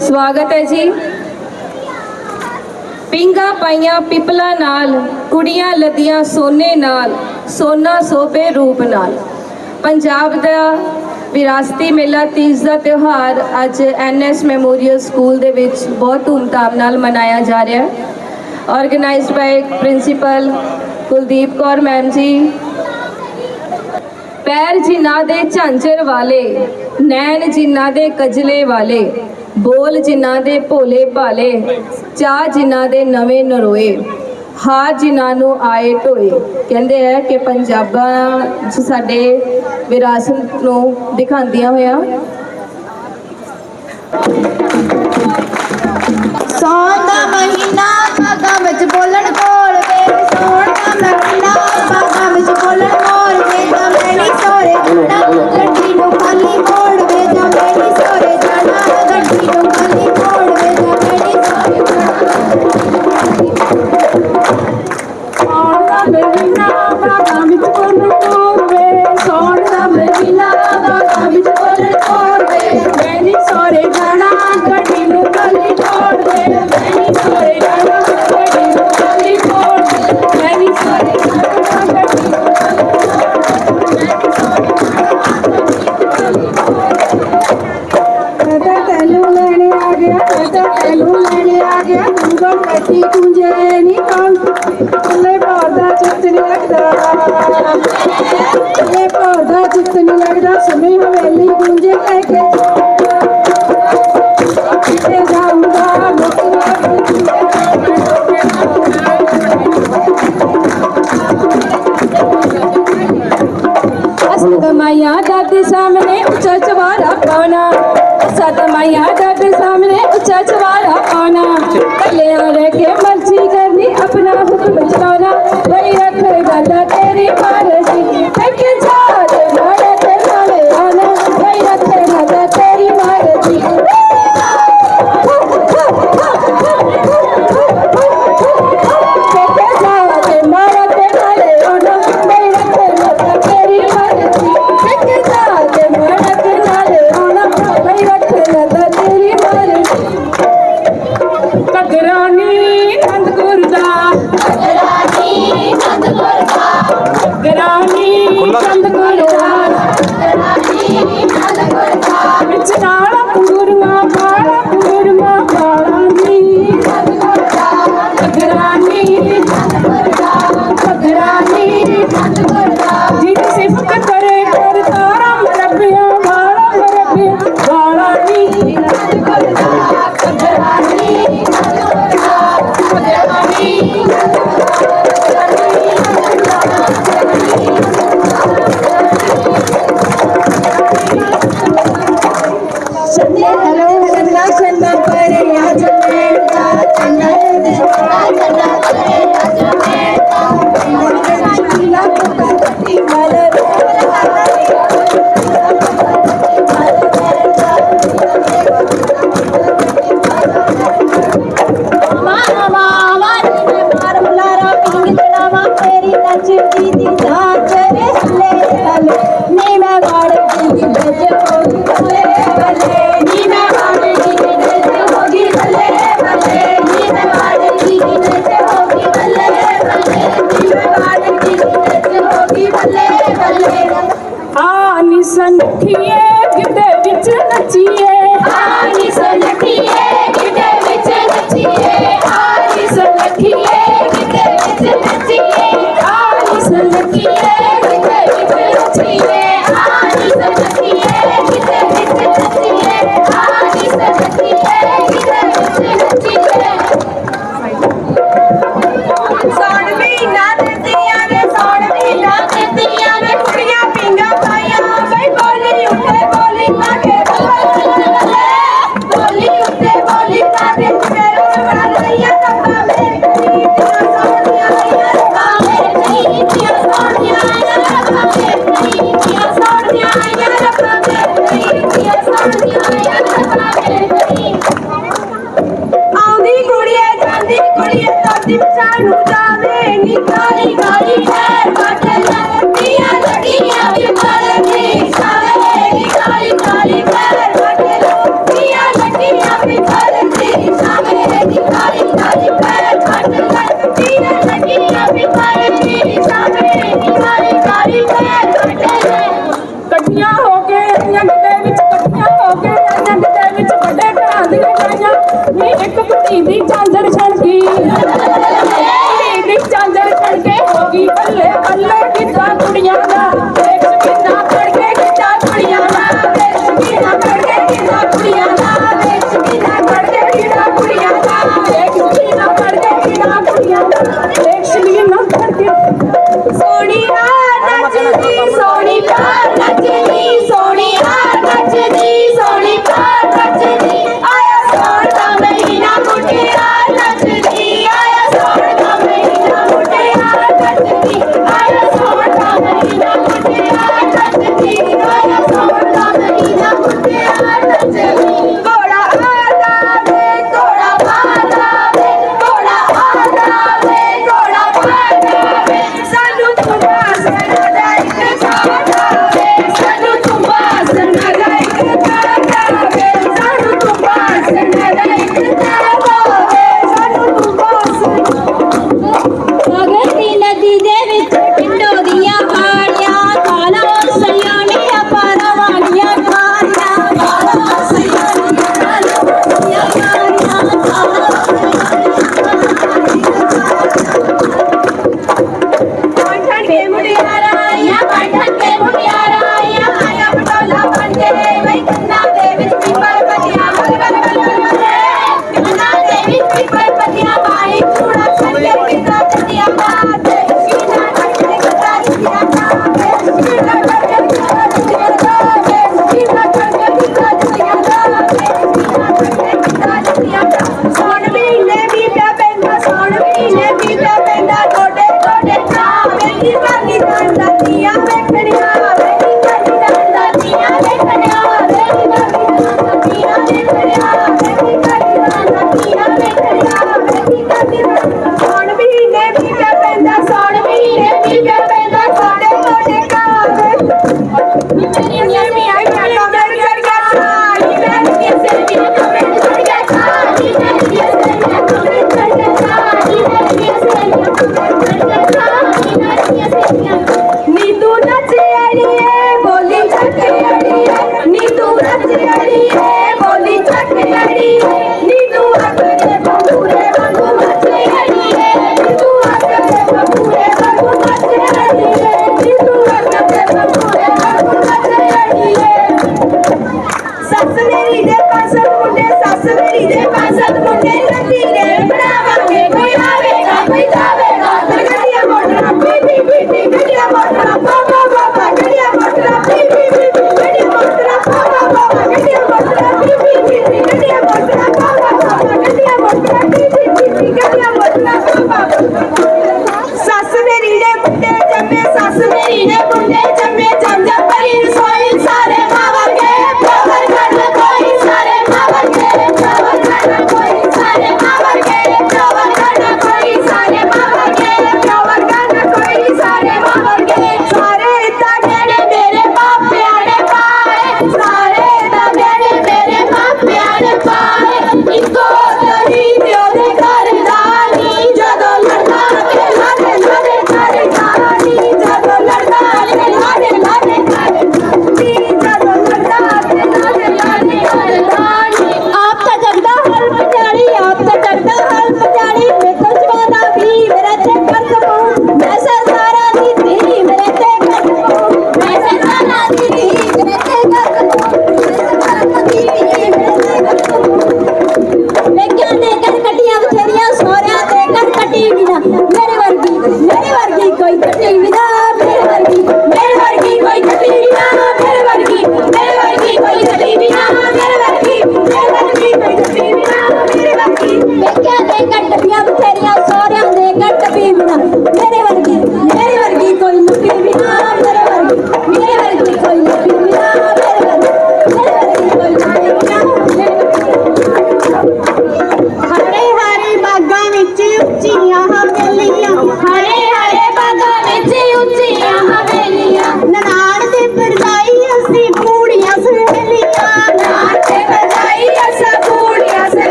ਸਵਾਗਤ ਹੈ ਜੀ। ਪਿੰਗਾ ਪਾਈਆਂ ਪਿਪਲਾ ਨਾਲ, ਕੁੜੀਆਂ ਲਦੀਆਂ ਸੋਨੇ ਨਾਲ, ਸੋਨਾ ਸੋਭੇ ਰੂਪ ਨਾਲ। ਪੰਜਾਬ ਦਾ ਵਿਰਾਸਤੀ ਮੇਲਾ, ਤੀਜ ਦਾ ਤਿਉਹਾਰ ਅੱਜ ਐਨਐਸ ਮੈਮੋਰੀਅਲ ਸਕੂਲ ਦੇ ਵਿੱਚ ਬਹੁਤ ਧੂਮਧਾਮ ਨਾਲ ਮਨਾਇਆ ਜਾ ਰਿਹਾ ਹੈ। Organised by principal Kuldeep Kaur ma'am ji. ਪੈਰ ਜਿਨ੍ਹਾਂ ਦੇ ਝਾਂਜਰ ਵਾਲੇ, ਨੈਣ ਜਿਨ੍ਹਾਂ ਦੇ ਕਜਲੇ ਵਾਲੇ ਬੋਲ ਜਿਨ੍ਹਾਂ ਦੇ ਭੋਲੇ ਭਾਲੇ, ਚਾਹ ਜਿਨ੍ਹਾਂ ਦੇ ਨਵੇਂ ਨਰੋਏ, ਹਾਰ ਜਿਨ੍ਹਾਂ ਨੂੰ ਆਏ ਢੋਏ। ਕਹਿੰਦੇ ਹੈ ਕਿ ਪੰਜਾਬਾਂ 'ਚ ਸਾਡੇ ਵਿਰਾਸਤ ਨੂੰ ਦਿਖਾਉਂਦੀਆਂ ਹੋਇਆ ਸੌਣ ਦਾ ਮਹੀਨਾ ਬਾਗਾਂ ਵਿੱਚ ਬੋਲਣ ਕੋਲ ਵੇ ਸੌਣ ਦਾ ਮਹੀਨਾ ਬਾਗਾਂ ਵਿੱਚ ਬੋਲਣ ਕੋਲ ਵੇ ਜਾਂ ਮੇਰੀ ਸੋਰੇ ਜਾਣਾ ਅਸਤ ਮਾਇਆ ਦਾਦੇ ਸਾਹਮਣੇ ਉੱਚਾ ਚਵਾਰਾ ਪਾਉਣਾ ਅਸਤ ਮਾਇਆ ਦਾਦੇ ਸਾਹਮਣੇ ਉੱਚਾ ਚਵਾਰਾ ਪਾਉਣਾ ਕੱਲਿਆਂ ਰਹਿ ਕੇ ਮਰਜ਼ੀ ਕਰਨੀ, ਆਪਣਾ ਹੁਕਮ ਚਲਾਉਣਾ। ਵਈ ਰੱਖ ਦਾਦਾ ਤੇਰੀ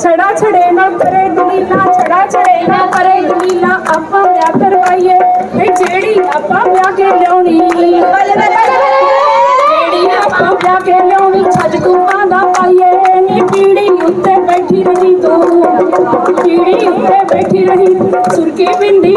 ਛੜਾ ਛੜੇ ਨਾ ਕਰੇ ਦੁਨੀਲਾ ਛੜਾ ਛੜੇ ਨਾ ਕਰੇ ਦੁਨੀਲਾ ਆਪਾਂ ਵਿਆਹ ਕਰਵਾਈਏ। ਤੇ ਜਿਹੜੀ ਆਪਾਂ ਵਿਆਹ ਕੇ ਲਿਆਉਣੀ, ਜਿਹੜੀ ਆਪਾਂ ਵਿਆਹ ਕੇ ਲਿਆਉਣੀ ਛੱਜ ਕੂਪਾਂ ਦਾ ਪਾਈਏ। ਨੀ ਪੀੜੀ ਉੱਤੇ ਬੈਠੀ ਰਹੀ ਤੂੰ, ਪੀੜੀ ਉੱਤੇ ਬੈਠੀ ਰਹੀ ਸੁਰਕੀ ਬਿੰਦੀ